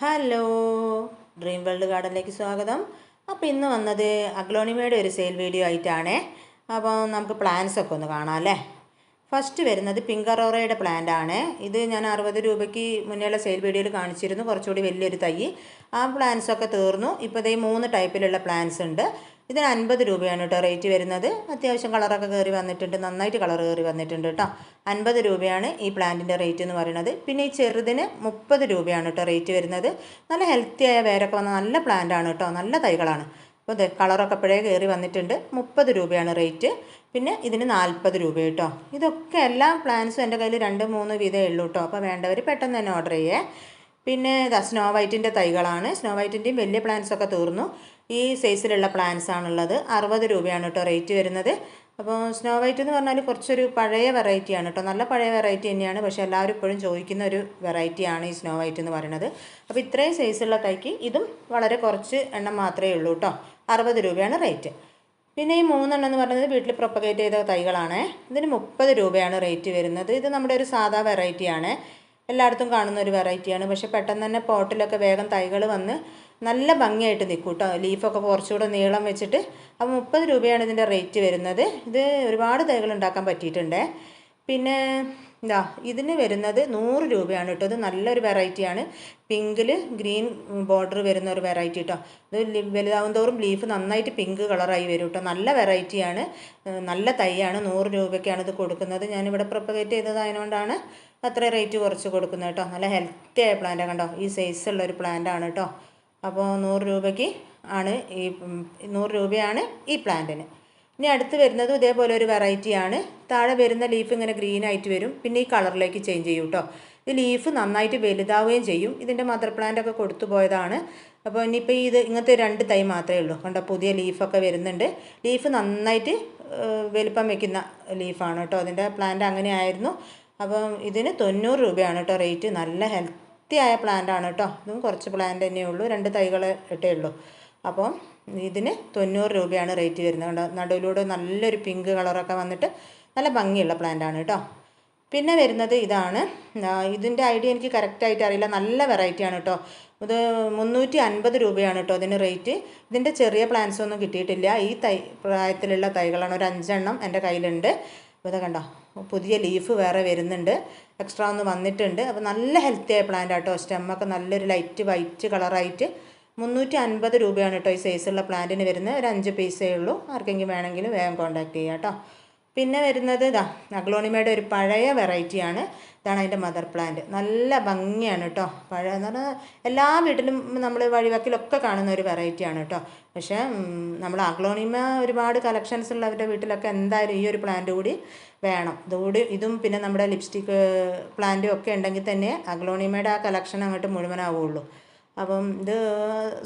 Hello dream world ഗാർഡനിലേക്ക് സ്വാഗതം. അപ്പോൾ ഇന്ന് വന്നത് അഗ്ലോണിമയുടെ ഒരു സെയിൽ വീഡിയോ ആയിട്ടാണ്. അപ്പോൾ നമുക്ക് പ്ലാന്റ്സ് ഒക്കെ ഒന്ന് കാണാം അല്ലേ? ഫസ്റ്റ് വരുന്നത് പിങ്കറോറയുടെ പ്ലാന്റ് ആണ്. ഇത് ഞാൻ അറുപത് രൂപയ്ക്ക് മുന്നേയുള്ള സെയിൽ വീഡിയോയിൽ കാണിച്ചിരുന്നു. കുറച്ചുകൂടി വലിയൊരു തൈ. ആ പ്ലാന്റ്സ് ഒക്കെ തീർന്നു. ഇപ്പോൾ ഇതേ മൂന്ന് ടൈപ്പിലുള്ള പ്ലാന്റ്സ് ഉണ്ട്. ഇതിന് അൻപത് രൂപയാണ് കേട്ടോ റേറ്റ് വരുന്നത്. അത്യാവശ്യം കളറൊക്കെ കയറി വന്നിട്ടുണ്ട്. നന്നായിട്ട് കളർ കയറി വന്നിട്ടുണ്ട് കേട്ടോ. അൻപത് രൂപയാണ് ഈ പ്ലാന്റിന്റെ റേറ്റ് എന്ന് പറയുന്നത്. പിന്നെ ഈ ചെറുതിന് മുപ്പത് രൂപയാണ് കേട്ടോ റേറ്റ് വരുന്നത്. നല്ല ഹെൽത്തിയായ വേരൊക്കെ വന്ന നല്ല പ്ലാന്റ് ആണ് കേട്ടോ. നല്ല തൈകളാണ്. അപ്പോൾ ഇത് കളറൊക്കെ അപ്പോഴേ കയറി വന്നിട്ടുണ്ട്. മുപ്പത് രൂപയാണ് റേറ്റ് പിന്നെ ഇതിന് നാൽപ്പത് രൂപ കേട്ടോ. ഇതൊക്കെ എല്ലാ പ്ലാന്റ്സും എന്റെ കയ്യിൽ രണ്ട് മൂന്ന് വീതമേ ഉള്ളൂ കേട്ടോ. അപ്പോൾ വേണ്ടവർ പെട്ടെന്ന് തന്നെ ഓർഡർ ചെയ്യേ. പിന്നെ ഇതാ സ്നോ വൈറ്റിന്റെ തൈകളാണ്. സ്നോ വൈറ്റിന്റെയും വലിയ പ്ലാന്റ്സ് ഒക്കെ തീർന്നു. ഈ സൈസിലുള്ള പ്ലാന്റ്സ് ആണുള്ളത്. അറുപത് രൂപയാണ് കേട്ടോ റേറ്റ് വരുന്നത്. അപ്പോൾ സ്നോ വൈറ്റ് എന്ന് പറഞ്ഞാൽ കുറച്ചൊരു പഴയ വെറൈറ്റിയാണ് കേട്ടോ. നല്ല പഴയ വെറൈറ്റി തന്നെയാണ്. പക്ഷേ എല്ലാവരും ഇപ്പോഴും ചോദിക്കുന്ന ഒരു വെറൈറ്റിയാണ് ഈ സ്നോ വൈറ്റ് എന്ന് പറയുന്നത്. അപ്പോൾ ഇത്രയും സൈസുള്ള തൈക്ക് ഇതും വളരെ കുറച്ച് എണ്ണം മാത്രമേ ഉള്ളൂ കേട്ടോ. അറുപത് രൂപയാണ് റേറ്റ്. പിന്നെ ഈ മൂന്നെണ്ണം എന്ന് പറയുന്നത് വീട്ടിൽ പ്രൊപ്പഗേറ്റ് ചെയ്ത തൈകളാണ്. ഇതിന് മുപ്പത് രൂപയാണ് റേറ്റ് വരുന്നത്. ഇത് നമ്മുടെ ഒരു സാധാ വെറൈറ്റിയാണ് എല്ലായിടത്തും കാണുന്ന ഒരു വെറൈറ്റിയാണ്. പക്ഷേ പെട്ടെന്ന് തന്നെ പോട്ടിലൊക്കെ വേഗം തൈകൾ വന്ന് നല്ല ഭംഗിയായിട്ട് നിൽക്കും കേട്ടോ ലീഫൊക്കെ കുറച്ചുകൂടെ നീളം വെച്ചിട്ട് അപ്പോൾ മുപ്പത് രൂപയാണ് ഇതിന്റെ റേറ്റ് വരുന്നത്. ഇത് ഒരുപാട് തൈകൾ ഉണ്ടാക്കാൻ പറ്റിയിട്ടുണ്ട്. പിന്നെ ഇതാ ഇതിന് വരുന്നത് നൂറ് രൂപയാണ് കേട്ടോ ഇത് നല്ലൊരു വെറൈറ്റിയാണ്. പിങ്കിൽ ഗ്രീൻ ബോർഡർ വരുന്ന ഒരു വെറൈറ്റി കേട്ടോ ഇത് വലുതാവും തോറും ലീഫ് നന്നായിട്ട് പിങ്ക് കളറായി വരും കേട്ടോ നല്ല വെറൈറ്റിയാണ്. നല്ല തൈയാണ്. നൂറ് രൂപയ്ക്കാണ് ഇത് കൊടുക്കുന്നത്. ഞാനിവിടെ പ്രൊപ്പഗേറ്റ് ചെയ്തതായതുകൊണ്ടാണ് അത്ര റേറ്റ് കുറച്ച് കൊടുക്കുന്നത് കേട്ടോ. നല്ല ഹെൽത്തി ആയ പ്ലാന്റാണ് കണ്ടോ? ഈ സൈസുള്ള ഒരു പ്ലാന്റ് ആണ് കേട്ടോ. അപ്പോൾ നൂറ് രൂപയ്ക്ക് ആണ് ഈ നൂറ് രൂപയാണ് ഈ പ്ലാന്റിന് ഇനി അടുത്ത് വരുന്നതും ഇതേപോലെ ഒരു വെറൈറ്റിയാണ് താഴെ വരുന്ന ലീഫ് ഇങ്ങനെ ഗ്രീൻ ആയിട്ട് വരും. പിന്നെ ഈ കളറിലേക്ക് ചേഞ്ച് ചെയ്യും കേട്ടോ. ഈ ലീഫ് നന്നായിട്ട് വലുതാവുകയും ചെയ്യും. ഇതിന്റെ മദർ പ്ലാന്റ് ഒക്കെ കൊടുത്തു പോയതാണ്. അപ്പോൾ ഇനിയിപ്പോൾ ഇത് ഇങ്ങനത്തെ രണ്ട് തൈ മാത്രമേ ഉള്ളൂ. കണ്ടോ? പുതിയ ലീഫൊക്കെ വരുന്നുണ്ട്. ലീഫ് നന്നായിട്ട് വലുപ്പം വെക്കുന്ന ലീഫാണ് കേട്ടോ. അതിന്റെ പ്ലാന്റ് അങ്ങനെ ആയിരുന്നു. അപ്പം ഇതിന് തൊണ്ണൂറ് രൂപയാണ് കേട്ടോ റേറ്റ്. നല്ല ഹെൽത്തി ആയ പ്ലാന്റ് ആണ് കേട്ടോ. ഇതും കുറച്ച് പ്ലാന്റ് തന്നെ ഉള്ളൂ. രണ്ട് തൈകൾ ഇട്ടേ ഉള്ളൂ. അപ്പം ഇതിന് തൊണ്ണൂറ് രൂപയാണ് റേറ്റ് വരുന്നത് കണ്ടോ? നടുവിലൂടെ നല്ലൊരു പിങ്ക് കളറൊക്കെ വന്നിട്ട് നല്ല ഭംഗിയുള്ള പ്ലാന്റ് ആണ് കേട്ടോ. പിന്നെ വരുന്നത് ഇതാണ്. ഇതിന്റെ ഐഡിയ എനിക്ക് കറക്റ്റായിട്ട് അറിയില്ല. നല്ല വെറൈറ്റി ആണ് കേട്ടോ. ഇത് മുന്നൂറ്റി അൻപത് രൂപയാണ് കേട്ടോ അതിന് റേറ്റ് ഇതിന്റെ ചെറിയ പ്ലാന്റ്സ് ഒന്നും കിട്ടിയിട്ടില്ല. ഈ തൈ പ്രായത്തിലുള്ള തൈകളാണ്. ഒരു അഞ്ചെണ്ണം എന്റെ കയ്യിലുണ്ട്. അപ്പോൾ ഇത് കണ്ടോ? പുതിയ ലീഫ് വേറെ വരുന്നുണ്ട്. എക്സ്ട്രാ ഒന്ന് വന്നിട്ടുണ്ട്. അപ്പോൾ നല്ല ഹെൽത്തി ആയ പ്ലാന്റ് ആട്ടോ. സ്റ്റെമ്മൊക്കെ നല്ലൊരു ലൈറ്റ് വൈറ്റ് കളറായിട്ട് മുന്നൂറ്റി അൻപത് രൂപയാണ് കേട്ടോ ഈ സൈസുള്ള പ്ലാന്റിന് വരുന്നത്. ഒരു അഞ്ച് പീസേ ഉള്ളൂ. ആർക്കെങ്കിലും വേണമെങ്കിൽ വേഗം കോൺടാക്ട് ചെയ്യാം കേട്ടോ പിന്നെ വരുന്നത് ഇതാ നഗ്ലോണിമയുടെ ഒരു പഴയ വെറൈറ്റിയാണ്. ഇതാണ് അതിന്റെ മദർ പ്ലാന്റ്. നല്ല ഭംഗിയാണ് കേട്ടോ. പഴയ എന്ന് പറഞ്ഞാൽ എല്ലാ വീട്ടിലും നമ്മൾ വഴിവക്കിലൊക്കെ കാണുന്ന ഒരു വെറൈറ്റിയാണ് കേട്ടോ. പക്ഷേ നമ്മൾ അഗ്ലോണിമ ഒരുപാട് കളക്ഷൻസ് ഉള്ളവരുടെ വീട്ടിലൊക്കെ എന്തായാലും ഈ ഒരു പ്ലാന്റ് കൂടി വേണം. ഇതുകൂടി ഇതും പിന്നെ നമ്മുടെ ലിപ്സ്റ്റിക്ക് പ്ലാന്റും ഒക്കെ ഉണ്ടെങ്കിൽ തന്നെ അഗ്ലോണിമയുടെ ആ കളക്ഷൻ അങ്ങോട്ട് മുഴുവനാവുള്ളൂ. അപ്പം ഇത്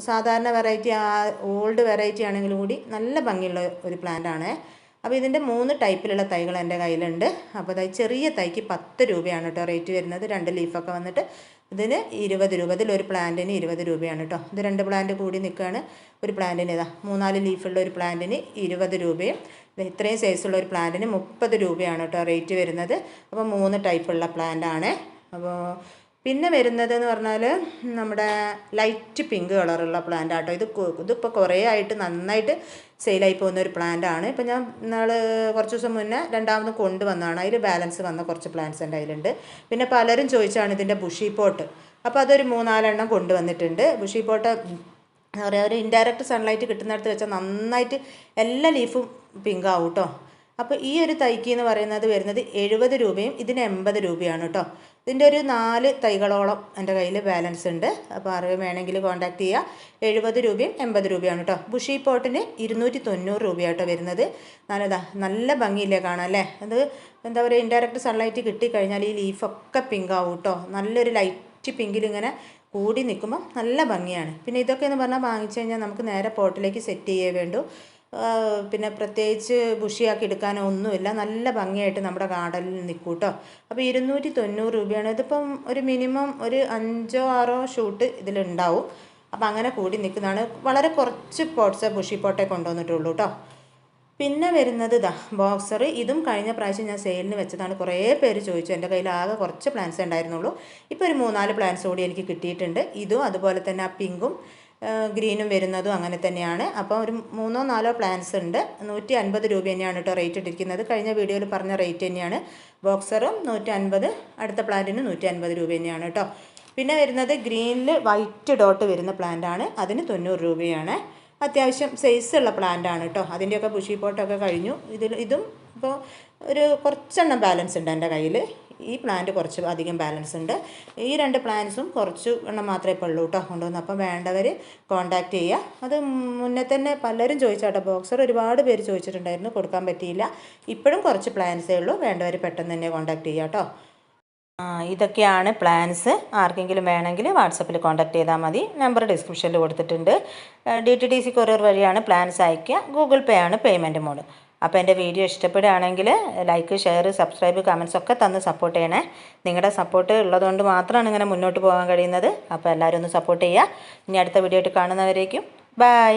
സാധാരണ വെറൈറ്റി ആ ഓൾഡ് വെറൈറ്റി ആണെങ്കിലും കൂടി നല്ല ഭംഗിയുള്ള ഒരു പ്ലാന്റ് ആണ്. അപ്പോൾ ഇതിന്റെ മൂന്ന് ടൈപ്പിലുള്ള തൈകൾ എന്റെ കയ്യിലുണ്ട്. അപ്പോൾ അതായത് ചെറിയ തൈക്ക് പത്ത് രൂപയാണ് കേട്ടോ റേറ്റ് വരുന്നത്. രണ്ട് ലീഫൊക്കെ വന്നിട്ട് ഇതിന് ഇരുപത് രൂപ. ഇതിലൊരു പ്ലാന്റിന് ഇരുപത് രൂപയാണ് കേട്ടോ. ഇത് രണ്ട് പ്ലാന്റ് കൂടി നിൽക്കുകയാണ്. ഒരു പ്ലാന്റിന് ഇതാ മൂന്നാൽ ലീഫുള്ള ഒരു പ്ലാന്റിന് ഇരുപത് രൂപയും. ഇത്രയും സൈസുള്ള ഒരു പ്ലാന്റിന് മുപ്പത് രൂപയാണ് കേട്ടോ റേറ്റ് വരുന്നത്. അപ്പോൾ മൂന്ന് ടൈപ്പുള്ള പ്ലാന്റ് ആണ് അപ്പോൾ പിന്നെ വരുന്നത് എന്ന് പറഞ്ഞാൽ നമ്മുടെ ലൈറ്റ് പിങ്ക് കളറുള്ള പ്ലാന്റ് ആട്ടോ. ഇത് ഇതിപ്പോൾ കുറേ ആയിട്ട് നന്നായിട്ട് സെയിലായി പോകുന്ന ഒരു പ്ലാന്റ് ആണ്. ഇപ്പം ഞാൻ നാൾ കുറച്ച് ദിവസം മുന്നേ രണ്ടാമത് കൊണ്ടുവന്നതാണ്. അതിൽ ബാലൻസ് വന്ന കുറച്ച് പ്ലാന്റ്സ് എന്റെ അതിലുണ്ട് പിന്നെ പലരും ചോദിച്ചാണ് ഇതിന്റെ ബുഷി പോട്ട് അപ്പോൾ അതൊരു മൂന്നാലെണ്ണം കൊണ്ടുവന്നിട്ടുണ്ട്. ബുഷി പോട്ട് എന്താ പറയുക ഒരു ഇൻഡയറക്റ്റ് സൺലൈറ്റ് കിട്ടുന്നിടത്ത് വെച്ചാൽ നന്നായിട്ട് എല്ലാ ലീഫും പിങ്ക് ആവും കേട്ടോ അപ്പോൾ ഈ ഒരു തൈക്ക് എന്ന് പറയുന്നത് വരുന്നത് എഴുപത് രൂപയും ഇതിന് എൺപത് രൂപയാണ് കേട്ടോ ഇതിന്റെ ഒരു നാല് തൈകളോളം എന്റെ കയ്യിൽ ബാലൻസ് ഉണ്ട്. അപ്പോൾ അറിവ് വേണമെങ്കിൽ കോൺടാക്റ്റ് ചെയ്യുക എഴുപത് രൂപയും എൺപത് രൂപയാണ് കേട്ടോ ബുഷി പോട്ടിന് ഇരുന്നൂറ്റി തൊണ്ണൂറ് രൂപയാട്ടോ വരുന്നത്. നല്ലതാ നല്ല ഭംഗിയില്ലേ കാണാം അല്ലേ? അത് എന്താ പറയുക ഇൻഡയറക്റ്റ് സൺലൈറ്റ് കിട്ടിക്കഴിഞ്ഞാൽ ഈ ലീഫൊക്കെ പിങ്ക് ആവും കേട്ടോ നല്ലൊരു ലൈറ്റ് പിങ്കിൽ ഇങ്ങനെ കൂടി നിൽക്കുമ്പോൾ നല്ല ഭംഗിയാണ്. പിന്നെ ഇതൊക്കെ എന്ന് പറഞ്ഞാൽ വാങ്ങിച്ചു കഴിഞ്ഞാൽ നമുക്ക് നേരെ പോട്ടിലേക്ക് സെറ്റ് ചെയ്യേ വേണ്ടൂ. പിന്നെ പ്രത്യേകിച്ച് ബുഷിയാക്കി എടുക്കാനോ ഒന്നുമില്ല. നല്ല ഭംഗിയായിട്ട് നമ്മുടെ ഗാർഡനിൽ നിൽക്കും കേട്ടോ അപ്പോൾ ഇരുന്നൂറ്റി തൊണ്ണൂറ് രൂപയാണ്. ഇതിപ്പം ഒരു മിനിമം ഒരു അഞ്ചോ ആറോ ഷൂട്ട് ഇതിലുണ്ടാവും. അപ്പോൾ അങ്ങനെ കൂടി നിൽക്കുന്നതാണ്. വളരെ കുറച്ച് പോട്ട്സ് ബുഷി പോട്ടേ കൊണ്ടുവന്നിട്ടുള്ളൂ കേട്ടോ പിന്നെ വരുന്നത് ഇതാ ബോക്സർ. ഇതും കഴിഞ്ഞ പ്രാവശ്യം ഞാൻ സെയിലിന് വെച്ചതാണ്. കുറേ പേര് ചോദിച്ചു. എന്റെ കയ്യിൽ ആകെ കുറച്ച് പ്ലാൻസ് ഉണ്ടായിരുന്നുള്ളൂ. ഇപ്പോൾ ഒരു മൂന്നാൽ പ്ലാൻസ് കൂടി എനിക്ക് കിട്ടിയിട്ടുണ്ട്. ഇതും അതുപോലെ തന്നെ ആ പിങ്കും. ഗ്രീനും വരുന്നതും അങ്ങനെ തന്നെയാണ്. അപ്പോൾ ഒരു മൂന്നോ നാലോ പ്ലാൻസ് ഉണ്ട്. നൂറ്റി അൻപത് രൂപ തന്നെയാണ് കേട്ടോ റേറ്റ് ഇട്ടിരിക്കുന്നത്. കഴിഞ്ഞ വീഡിയോയിൽ പറഞ്ഞ റേറ്റ് തന്നെയാണ്. ബോക്സറും നൂറ്റി അൻപത് അടുത്ത പ്ലാന്റിന് നൂറ്റി അൻപത് രൂപ തന്നെയാണ് കേട്ടോ. പിന്നെ വരുന്നത് ഗ്രീനിൽ വൈറ്റ് ഡോട്ട് വരുന്ന പ്ലാന്റ് ആണ്. അതിന് തൊണ്ണൂറ് രൂപയാണ്. അത്യാവശ്യം സൈസ് ഉള്ള പ്ലാന്റ് ആണ് കേട്ടോ. അതിന്റെയൊക്കെ ബുഷി പോട്ടൊക്കെ കഴിഞ്ഞു. ഇതിൽ ഇതും ഇപ്പോൾ ഒരു കുറച്ചെണ്ണം ബാലൻസ് ഉണ്ട് എന്റെ കയ്യിൽ. ഈ പ്ലാന്റ് കുറച്ച് അധികം ബാലൻസ് ഉണ്ട്. ഈ രണ്ട് പ്ലാന്റ്സും കുറച്ച് എണ്ണം മാത്രമേ ഇപ്പോൾ ഉള്ളൂ കേട്ടോ കൊണ്ടുവന്ന് അപ്പം വേണ്ടവർ കോൺടാക്റ്റ് ചെയ്യുക അത് മുന്നേ തന്നെ പലരും ചോദിച്ചാട്ടോ ബോക്സർ ഒരുപാട് പേര് ചോദിച്ചിട്ടുണ്ടായിരുന്നു. കൊടുക്കാൻ പറ്റിയില്ല. ഇപ്പോഴും കുറച്ച് പ്ലാൻസേ ഉള്ളൂ. വേണ്ടവർ പെട്ടെന്ന് തന്നെ കോൺടാക്റ്റ് ചെയ്യുക കേട്ടോ ഇതൊക്കെയാണ് പ്ലാൻസ് ആർക്കെങ്കിലും വേണമെങ്കിൽ വാട്സപ്പിൽ കോൺടാക്ട് ചെയ്താൽ മതി. നമ്പർ ഡിസ്ക്രിപ്ഷനിൽ കൊടുത്തിട്ടുണ്ട്. D T D C courier വഴിയാണ് പ്ലാൻസ് അയക്കുക ഗൂഗിൾ പേ ആണ് പേയ്മെന്റ് മോഡ് അപ്പോൾ എന്റെ വീഡിയോ ഇഷ്ടപ്പെടുകയാണെങ്കിൽ ലൈക്ക് ഷെയർ സബ്സ്ക്രൈബ് കമൻസ് ഒക്കെ തന്ന് സപ്പോർട്ട് ചെയ്യണേ. നിങ്ങളുടെ സപ്പോർട്ട് ഉള്ളതുകൊണ്ട് മാത്രമാണ് ഇങ്ങനെ മുന്നോട്ട് പോകാൻ കഴിയുന്നത്. അപ്പോൾ എല്ലാവരും ഒന്ന് സപ്പോർട്ട് ചെയ്യുക. ഇനി അടുത്ത വീഡിയോ ആയിട്ട് കാണുന്നവരേക്കും. ബൈ